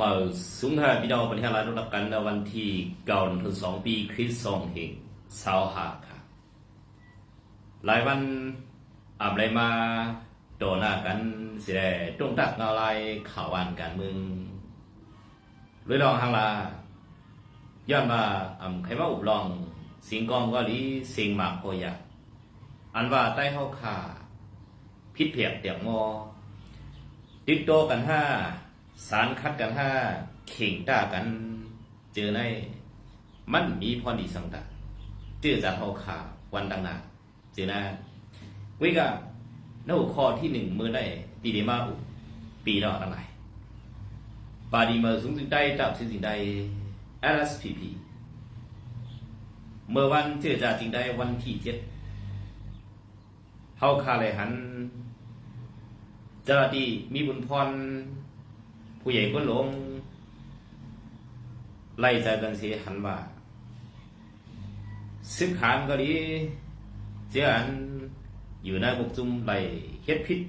มาสูงหาพี่น้องประเทศลาวรับกันในวันที่เก่าถึงสองปีคริสต์สองเหงสาวหาค่ะ หลายวันอ่ำไรมาโดนหน้ากันสิได้ตรงตักเงาลายข่าววันการเมืองรื่องรองทางลาย้อนมาอ่ำใครมาอุบลอง สิงกองก็ลีสิงหมากโคยะอันว่าใต้เฮาขาพิษเพียกเตียงมอติดโตกันห้า สารคัดกันห้าเข่งด่ากัน เจอใน มันมีพอดีสังตาเจอจากเฮาขาวันดังนาเจอหน้าวิกาโน้ข้อที่หนึ่งมือได้ตีเดมาอุปีดอกอะไรปาดีเมอร์สูงสุดได้ตับสิ่งสิ่งใด LSPP เมื่อวันเจอจากจริงได้วันที่เจ็ดเฮาคาเลยหันจ้าหน้าที่มีบุญพร ผู้ใหญ่ก็หลง ไล่ใจกันเสียหันว่าซึกขามก็ดีเจ้าอันอยู่ในบุกจุมไล่เฮ็ดพิษ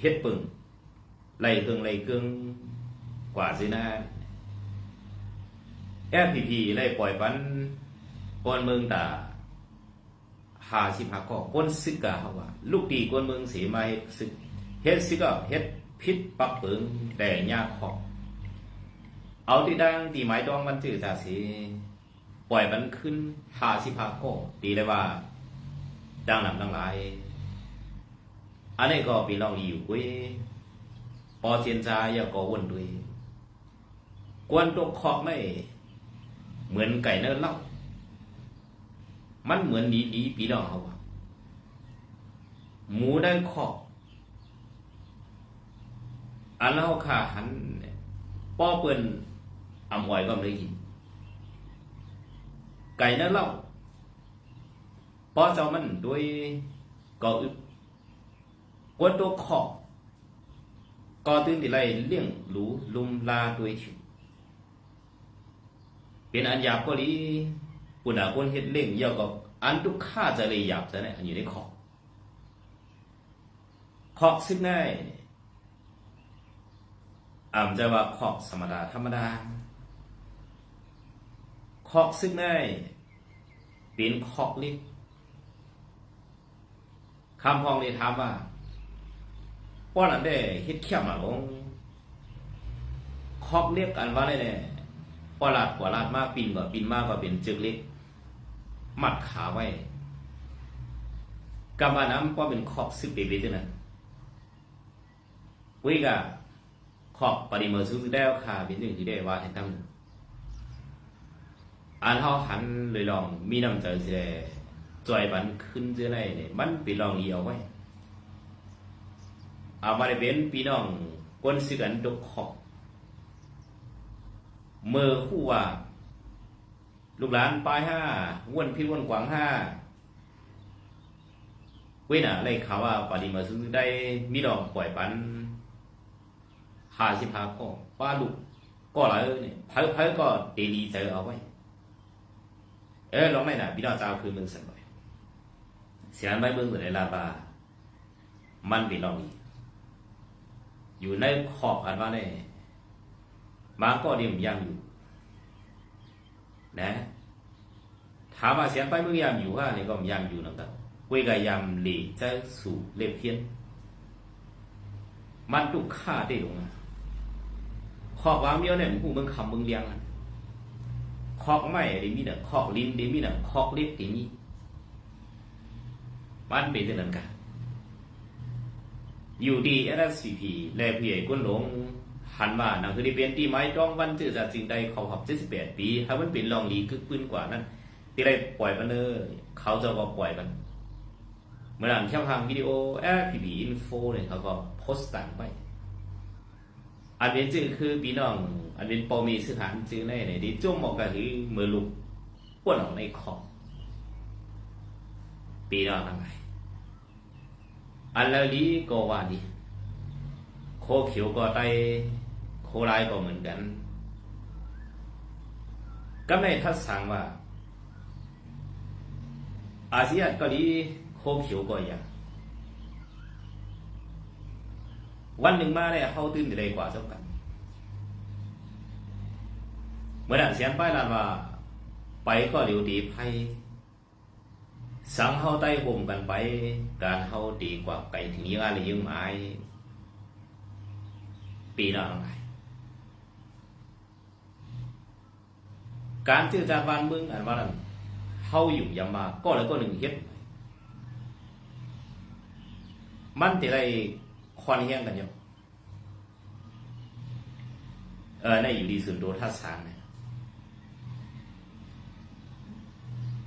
เฮ็ดปึงไล่เกิงไล่เกิงกว่าสินะแอพีพีไล่ปล่อยปันปอนเมืองตาหาสิบหาก็ก้นซึกกะเขาว่า ลูกดีก้นเมืองเสียมาเฮ็ดซึกเฮ็ดสิก็เฮ็ด พิษปักเปิงแต่ยากขอบเอาที่ดังตีไม้ดองมันจืดตาสิปล่อยมันขึ้นหาสิพาโกตีได้ว่า ดังนำดังหลาย อันนี้ก็ปีลองอยู่กุ้ยปอเจียนจาอย่าก่อวนด้วยกวนตกขอบไม่เหมือนไก่เนื้อเล่ามันเหมือนดีดีปีน้องเขาว่าหมูได้ขอบ อันเล่าขาหันป้อเปิ้นอำอ่อยก็ไม่ได้กิน ไก่นั่นเล่าป้อเจ้ามันด้วยก็อึดกวนตัวขอบก็ตื่นติไรเลี้ยงหรูลุมลาด้วยชิวเป็นอันหยาบก็ลีปุ่นอาคนเฮ็ดเล่งเยอะก็อันทุกข้าจะเลยหยาบจะเนี่ยอันอยู่ในขอบขอบซึ่งง่าย อ่าจะว่าขอกธรรมดาธรรมดาขอกซึ่งได้เป็นขอกเล็กคำพองเลยถามว่าป้อนอันได้เฮ็ดเขี้ยมาลงขอกเล็กอันว่าได้เนี่ยป้อลาดกว่าลาดมากปีนกว่าปีนมากกว่าเป็นจึกเล็กมัดขาไว้กำมาน้ำป้อเป็นขอกซึกเบบีตัวนั้นวิกาขอบปริมาณสูงได้ค่ะเป็นหนึ่งที่ได้ว่านั้นเฮาหันเลยลองมีน้ำใจ สิได้จอยบันขึ้นเจอไรเนี่ยมันไปลองเลียวไว้เอามาได้เป็นพี่น้องก้นสิกันดกขอบเมื่อคู่ว่าลูกหลานปลายห้าว้นพี่ว้วนกวาง ห้าเว้ยน่ะไรข่าวว่าปริมาณสูงได้มีดอกปล่อยปันหาสิพาก็ป้าลูกก็หลายเนี่ยเพิ่เพิ่ก็เดลีเจอเอาไว้ เออลองไม่น่ะพี่น้องเจ้าคือเมืองสันบ่อยเสียงไม่เมืองเหมือนในลาบา มันเป็นลองอีอยู่ในขอบอันว่าเนี่ยมาก็เดียมยังอยู่ นะ ถามว่าเสียงไปเมืองยามอยู่ว่าเนี่ยก็ยามอยู่นั่นแต่กุยกับยามหลีเจะสู่เล็บเพี้ยนมันตุกฆ่าได้ลงอะ ขอกวางเมียวเนี่ยผู้เมืองคำมืองเลี้ยงอะขอกไม้เดี๋ยวมีน่ะขอกลิ้นเดี๋ยวมีน่ะขอกเล็บเดี๋ยวมีมันเป็นเรื่องนั้นกันอยู่ดี SCP และผู้ใหญ่ก้นหลงหันมาหนังคือได้เป็นตีไม้จ้องวันเจอจากสิ่งใดเขาหับ78ปีถ้ามันเป็นลองลีกึกปืนกว่านั้นที่ได้ปล่อยมันเลยเขาจะก็ปล่อยมันเมื่อหลังแค่ทางวิดีโอ FPP Info เนี่ยเขาก็โพสต์ต่างไป อันเป็นจื่อคือพี่น้อง อันเป็นปอมีสถานจื่อในไหนที่จุ่มออกก็คือมือลุกป้วนออกในคอปีน้องทั้งหลายอันแล้วนี้ก็ว่าดีโคเขียวก็ไตโคลายก็เหมือนกันก็ในทัศสังว่า อาเซียนก็ดีโคเขียวก็อย่าง วันหนึ่งมาเนี่ยเขาตื่นได้กว่าสักกันเมื่อนั้นเสียนไปลานว่า ไปก็เร็วดีไพสังเฮาใต้ห่มกันไป การเฮาดีกว่าไก่ถึงยังอะไรยังไงปีน้อะไรการจื้อจานบ้านเมืองอันว่านั้นเฮาอยู่ยามาก็แล้วก็หนึ่งเฮ็ดมันจะได้ คอนเฮียงกันอยู่เออในอยู่ดีส่วนตัวท่าสางเนี่ย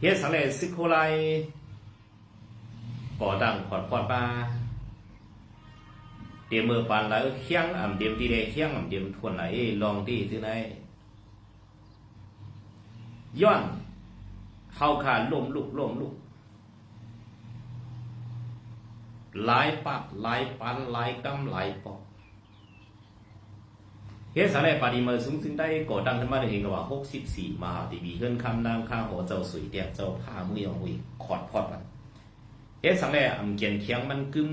เฮ็ดสังเลยซิโคไลก่อตั้งขอดพอดมาเตรียมมือปานแล้วเคียงอ่ำเตรียมตีเดเคียงอ่ำเตรียมทวนไหนลองที่ที่ไหนย้อนเข้าขาดลมลุกล้มลุก หลายปักหลายปันหลายกำหลายปอกเฮ็ดสาระปาดีมาสูงถึงได้ก่อตั้งขึ้นมาได้เห็นกับว่า64มหาทีวีเฮิรนคำนามข้าหัวเจ้าสวยเดียกเจ้าผ้ามือยองหุยขอดพอดมันเฮ็ดสังแลอำเกียนเคียงมันกึม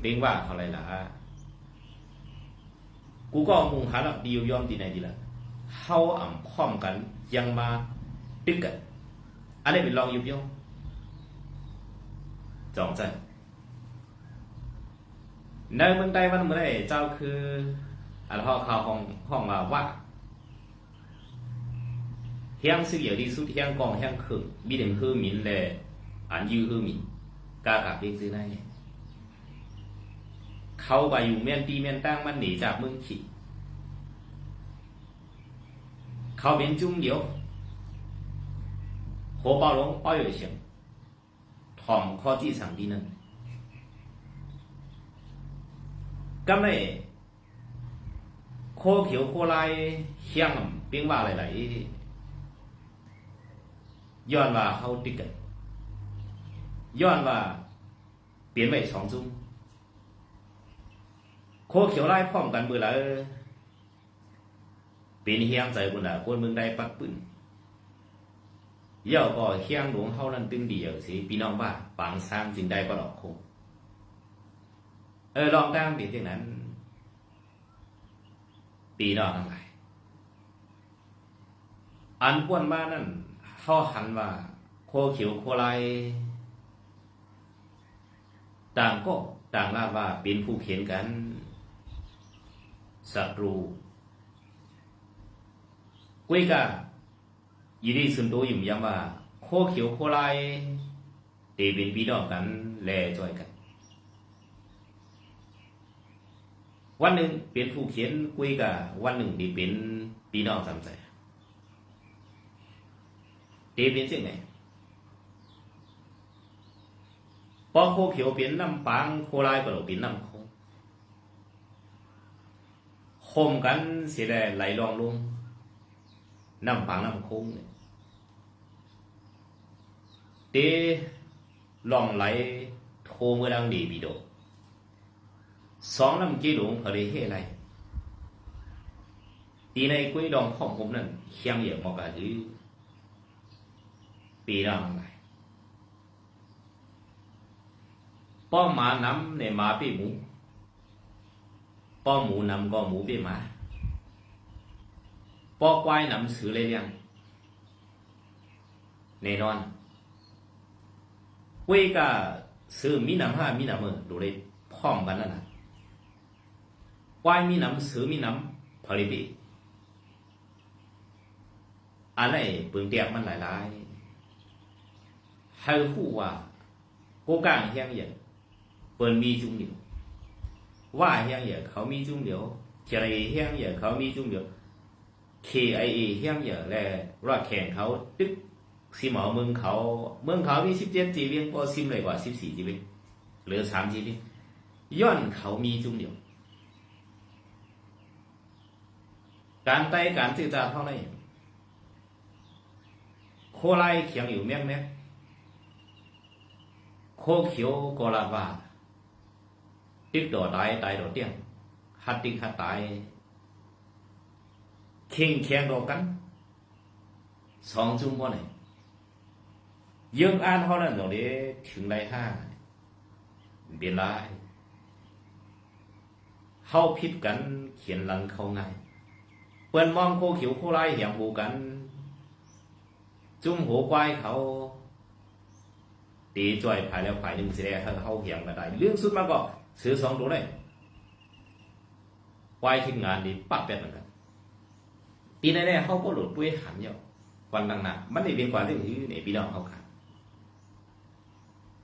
เป็นว่าเขาไรล่ะกูก็มุงหาละดียอมที่ไหนดีล่ะเฮาอ่ำพร้อมกันยังมาตึกกันอันนี้เป็นลองยุบยง จองใจในเมืองใดวันเมื่อไรเจ้าคืออันห้อข่าวห้องห้องว่าว่าเฮียงซื้ออย่างดีสุดเฮียงกองเฮียงคือมีถึงคือมินเลยอันยือคือมินกากับเพียงซื้อได้เขาไปอยู่เมียนตีเมียนตั้งมันหนีจากเมืองขีเขาเป็นจุ้งเดียวหัวเป้าลงเป้อยู่เฉียง ถ่อมข้อที่สั่งดีนั้นก็ไม่โคเขียวโคลายเฮียงเปียงว่าหลายๆย้อนว่าเขาติดกันย้อนว่าเปลี่ยนไปสองซุ้มโคเขียวไล่พร้อมกันเบื่อแล้วเป็นเฮียงใจบุญละคนเมืองใดปักปืน เย่าก็เฮียงหลวงเฮานั้นตึงเดีย่างสิพี่น้องว่าปางสร้างจึงได้ก็หลอกคงเออลองตามเป็นอย่างนั้นปีน้องทั้งหลายอันป้วนมานั่นเฮาหันว่าโคเขียวโคลายต่างก็ต่างลาว่าเป็นผู้เขียนกันศัตรูกุยกา ยีดีสุนโตยุ่มยามว่า โคเขียวโคลายเตเป็นพี่น้องกันแลจอยกัน วันหนึ่งเป็นผู้เขียนคุยกับวันหนึ่งที่เป็นพี่น้องสามใจเตเป็นสิ่งไหนพอโคเขียวเป็นน้ำปางโคลายก็เป็นน้ำโคคมกันเสียได้ไหลลองลง น้ำปางน้ำคงเนี่ยเตลองไหลโทเมื่อดังดีบิโดสองลำกีหลงอะไรเฮไรตีในกุ้ยดองของผมนั่นเคียงเหยียบมอกาหือปีร่างไรป้อหมาน้ำในหมาปีหมูป้อมหมูน้ำก็หมูปีหมา ป้อควายน้ำสือเลยเลี้ยงแน่นอนเว้ยก็ซื้อมีน้ำห้ามีน้ำมือดูเลยพร้อมกันนั่นนะควายมีน้ำซื้อมีน้ำผลิตอันไหนเปลืองเตียกมันหลายๆให้หู้ว่าโกกางเฮียงเหยียดเปิ้นมีจุงเดียวว่าเฮียงเหยียดเขามีจุงเดียวเจริเฮียงเหยียดเขามีจุงเดียว KIA เฮียงเหยียดและรอดแข่งเขาตึกซิมอเมืองเขาเมืองเขามีสิบเจ็ดจีบีก็ซิมเลยกว่าสิบสี่จีบีเหลือสามจีบีย้อนเขามีจุ่มเดียว การไต่การสื่อสาเท่านั้นโคไลเขียงอยู่แม่แม่โคเขียวกอลาบาติ๊กดอตายตายดอเตียงฮัดติ๊กฮัดตาย เข่งแข่งดอกันสองจุ่มพ่อไหน dương an ho là rồi để ถึงได้ห้าเปลี่ยนลายเข้าผิดกันเขียนหลังเข้าง่ายเปิ้นมองโคเขียวโคไรเหี่ยมหูกัน จุ้มหัวควายเขาตีจ่อยภายแล้วภายหนึ่งสิได้ถ้าเขาเหี่ยมก็ได้เรื่องสุดมาก็ซื้อสองตัวเลยควายทีมงานดีปั๊บแบบเหมือนกัน ปีแน่ๆเขาก็หลุดปุ้ยหันเยอะวันดังหนักมันได้เป็นกว่าเรื่องที่ในพี่น้องเขาขาด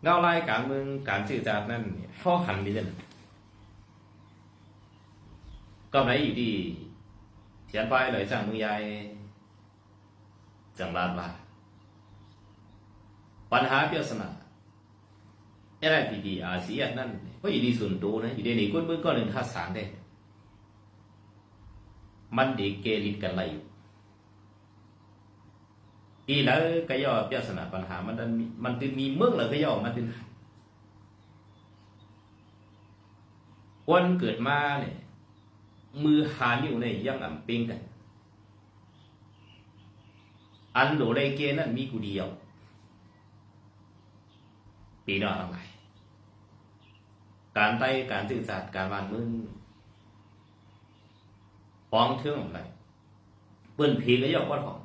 เงาลายการเมืองการสื่อจากนั่นเขาหันไปเลยก็ไหนอยู่ดีเขียนไปเลยสั่งมือยายจังลาดว่าปัญหาเปียสนาอะไรที่ดีอาเซียนนั่นก็อยู่ดีส่วนตัวนะอยู่ดีนี่ก้นเบื้องก็หนึ่งท่าสารได้ มันดีเกลิดกันอะไรอยู่อีแล้วก็ย่อเปียสนาปัญหามันมันตึมีเมืองเลยก็ย่อมันตึวันเกิดมาเนี่ยมือหานิ้วเนี่ยยังอ่ำปิงกัน อันโหลไรเกนั่นมีกูเดียว ปีนอทั้งหลายการไต้การสื่อสารการวานมึง ฟ้องเทื่องอะไรเปิ้นผีก็ยอกก้อนของ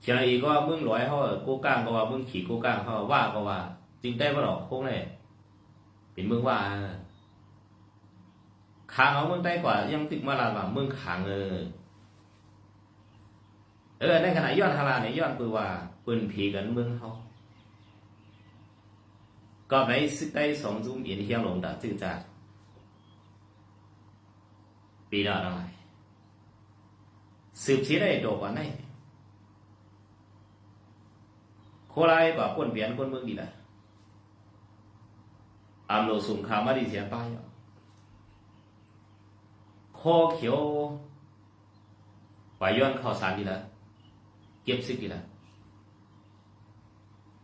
เชียงอีก็ว่ามึงร้อยเขากูก้างก็ว่ามึงขี่กูก้างเขาว่าก็ว่าจริงได้บ่หรอกคงเลยเป็นมึงว่าขางเอามึงได้กว่า ยังติดมาลาว่ามึงขางเออเออในขณะย้อนฮาราเนี่ยย้อนปือว่าเปิ้นผีกันมึงเขาก็ใน sức đây sống dung yến hiang lồng đã tự giác vì đó là này sự chế đây đồ quán này khô lai và quân biến quân mương ပြီးတော့တော့สืบสีได้โดกว่าไหนโคไลว่ป่นเปลี่ยนคนเมืองดีละอามโลสุงขามาดีเสียไป้ายคอเขียวไปย้อนข้าวสารดีละเก็บซิกดีละ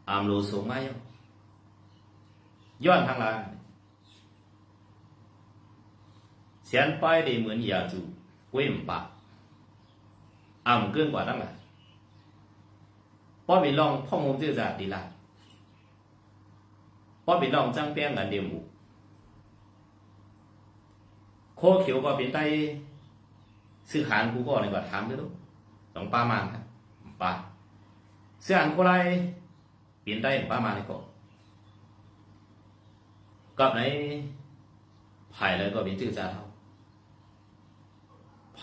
อามโลสูงไหมย้อนทางลาง มเจือจาดีละป้อมีลองจังเปี้ยงกันเดียมบุโคเขียวก็เป็นไต้ซื้อขานกูก็ในบัตรถามด้วยลูกสองป้ามันครับป้าเสื้ออันโคไรเปลี่ยนได้ป้ามันในก็กับในไผ่แล้วก็เป็นจื้อจาเท่าไผ่แล้วก็เป็นคือเท่ายุ่มย้ำกวนโหเจ้าปังเจียสิยุ่มย้ำว่าเท่าขาตึงดีเป็นตับสิเหลียวแดเมืองใต้ก็เป็นเมืองเพีย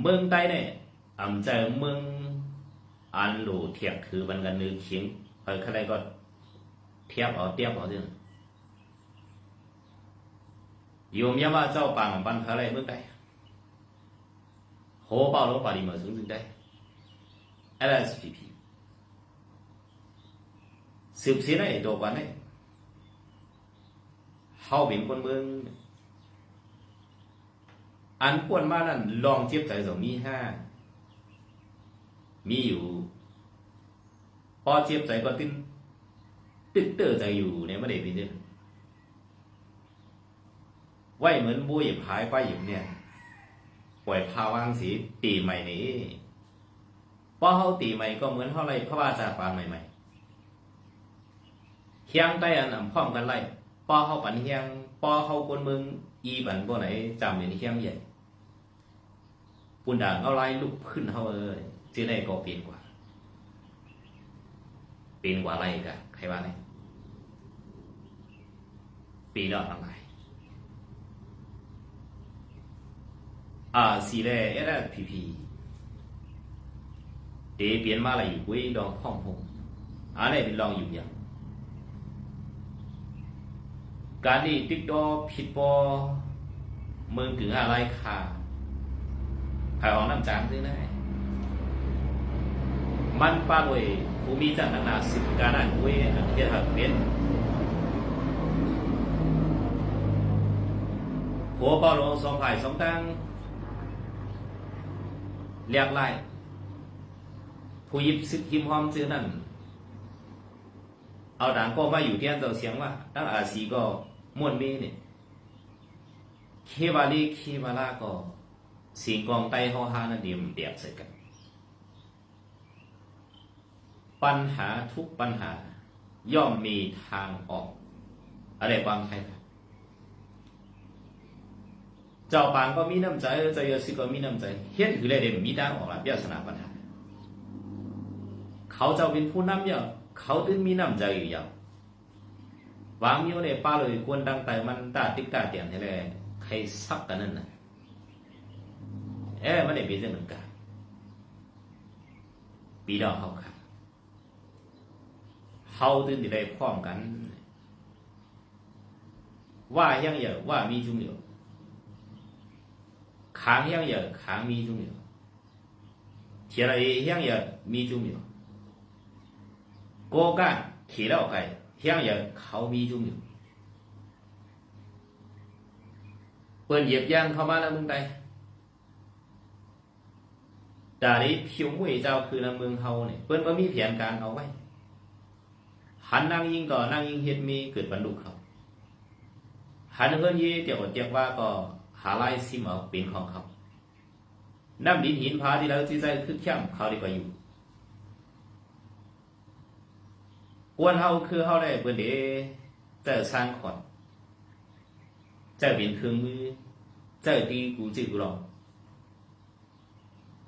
เมืองใต้เนี่ยอำใจเมืองอันหลูเทียบคือมันกันนึกเขียงเออใครก็เทียบเอาเทียบเอาจังยุ่มย้ำว่าเจ้าปังบันพออะไรเมืองใต้โหเป้าลงปาดีมาถึงจริงได้ LSPP สืบเสียได้ตัวกว่านี้เฮาเป็นคนเมือง อันควรมานั่นลองเทียบใจสองมีห้ามีอยู่ พอเทียบใจก็ติ้นตึกเตอร์ใจอยู่ในไม่ได้เป็นเรื่องไหวเหมือนบุยพายไปอยู่เนี่ยปล่อยพาวางสีตีใหม่นี้พอเฮาตีใหม่ก็เหมือนเฮาไรพระว่าจาปานใหม่ๆเคียงใต้อันนำพร้อมกันไล่ปอเขาปันเฮียงปอเขาคนเมืองอีบันบ่ไหนจำเป็นเฮียงใหญ่ ปุ่นด่างเอาไล่ลุกขึ้นเขาเอ้ยจีได้ก็เปลี่ยนกว่า เปลี่ยนกว่าอะไรกันใครว่าไงปีดอกอะไรอ่าสีแรกเอสพีพีเดเปลี่ยนมาอะไรอยู่กุ้ยดองพ่องพงอันนี้เป็นลองอยู่อย่างการนี่ติ๊กดอผิดบอเมืองถึงอะไรค่ะ ภายออกน้ำจางซื้อได้มันป้าเวยภูมิจันทนาสิบการนั่นเวยอันเทียหักเป็นหัวเปาโลสองฝ่ายสองตั้งเรียกไล่ผู้ยิบซึกหิมหอมซื้อนั่น เอาด่างก็มาอยู่ที่อันเจ้าเสียงว่าตั้งอาศีก็ม่วนมีเนี่ยเคบาลีเคบาลาก็ สิงกองไตเฮาห้านั่นเดียมเดียบใส่กัน ปัญหาทุกปัญหา ย่อมมีทางออก อะไรความใครเจ้าปางก็มีน้ำใจเจ้าเยสิก็มีน้ำใจเฮ็ดคืออะไรเดมมีทางออกละเปียสนาปัญหา เขาเจะเป็นผู้นำเยอะเขาถึงมีน้ำใจอยู่อย่างวางอยู่ในป้าเลยควรดังแต่มันตาติ๊กตาเตียนนี่แหละใครซักกันนั่นน่ะ เอ๊ะมันได้เป็นเรื่องหนึ่งกันปีดอกเขาค่ะเขาถึงได้พร้อมกัน ว่ายังเยอะว่ามีจุ่มเยอะขางยังเยอะขางมีจุ่มเยอะเทียอะไรยังเยอะมีจุ่มเยอะโกกันขี่แล้วไก่เฮียงเหยเขามีจุ่มอยู่เปิ้นเหยียบย่างเข้ามาแล้วมึงได ดาริผิวมุ้ยเจ้าคือนเมืองเฮาเนี่ยเปิ้นก็มีแผนการเอาไว้หันนางยิงต่อนางยิงเฮ็ดมีเกิดบรรลุเขาหันเฮือนยีเตียวเตียกว่าก็หาไล่ซิมเอาเป็นของเขาน้ำดินหินพาที่เราที่ใจคือเข้มเขาดีกว่าอยู่กวนเฮาคือเฮาได้เปิ้นเด้เจ้าสร้างขอนเจ้าเป็นเครื่องมือ เจ้าตีกูจื้อกูหลอง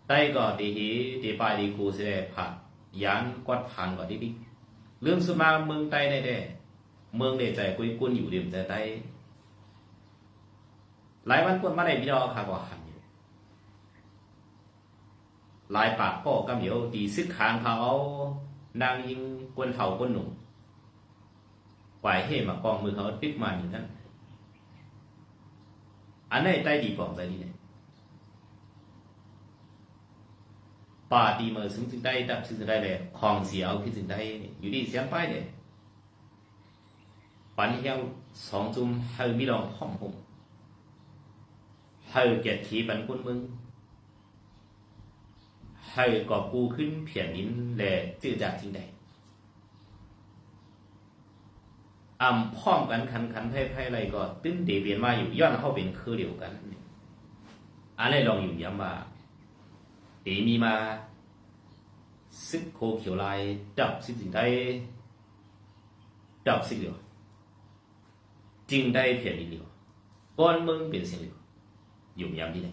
ได้ก็ดีหีดีปายดีกูเสิได้ผ่านยานกวัดผ่านกว่าดีดีเรื่องสมาเมืองใต้ได้แด้เมืองได้ใจกุยกุนอยู่เดียมใจใต้หลายวันกวนมาได้พี่ดอกค่ะว่าหันอยู่หลายปากพ่อกำเดียวตีซึกขางเขานางยิงกวนเฒ่ากวนหนุ่มปล่อยให้มากองมือเขาติ๊กมาอยู่นั่นอันไหนใต้ดีปองใจดีเนี่ย ป่าดีมือซึ่งจึงได้ดับซึ่งจึงได้เลยคลองเสียวคือจึงได้อยู่ดีเสียงไปเลยปันเฮียวสองจุ่มให้มีลองพ่อมผมให้เกียรติขีปันกุนมึงให้กอบกูขึ้นเพียนนินแลจื้อจากจริงใดอ่ำพร้อมกันคันคันไพ่ไพ่อะไรก็ตึ้งเดเบียนมาอยู่ย้อนเข้าเป็นคือเดียวกันอะไรลองอยู่ย้ำว่า เดมีมาซึกโคเขียวลายดับสิ่งจิงใดดับสิ่งเดียวจึงได้เพียนนินเดียวก้อนมึงเป็นสิ่งเดียวอยู่ย้ำที่ไหน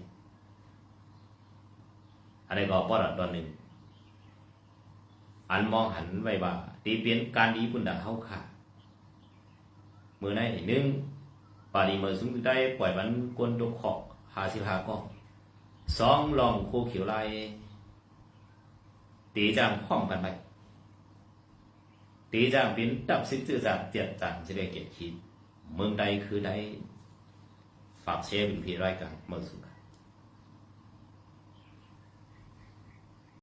อันนี้ก็ปอดตอนหนึ่งอันมองหันไว้ว่าตีเปลี่ยนการดีปุ่นดาเฮาค่ะมือไหนหนึ่งปาดีมือสูงได้ปล่อยมันกวนดกขอกหาสิหาก็ สองลองโคเขียวลายตีจางข้องกันไปตีจางเป็นดับซิจื้อจากเจียดจางจะได้เกียรติคิดเมืองใดคือใดฝากเชฟเป็นพี่ไร่การเมืองสุข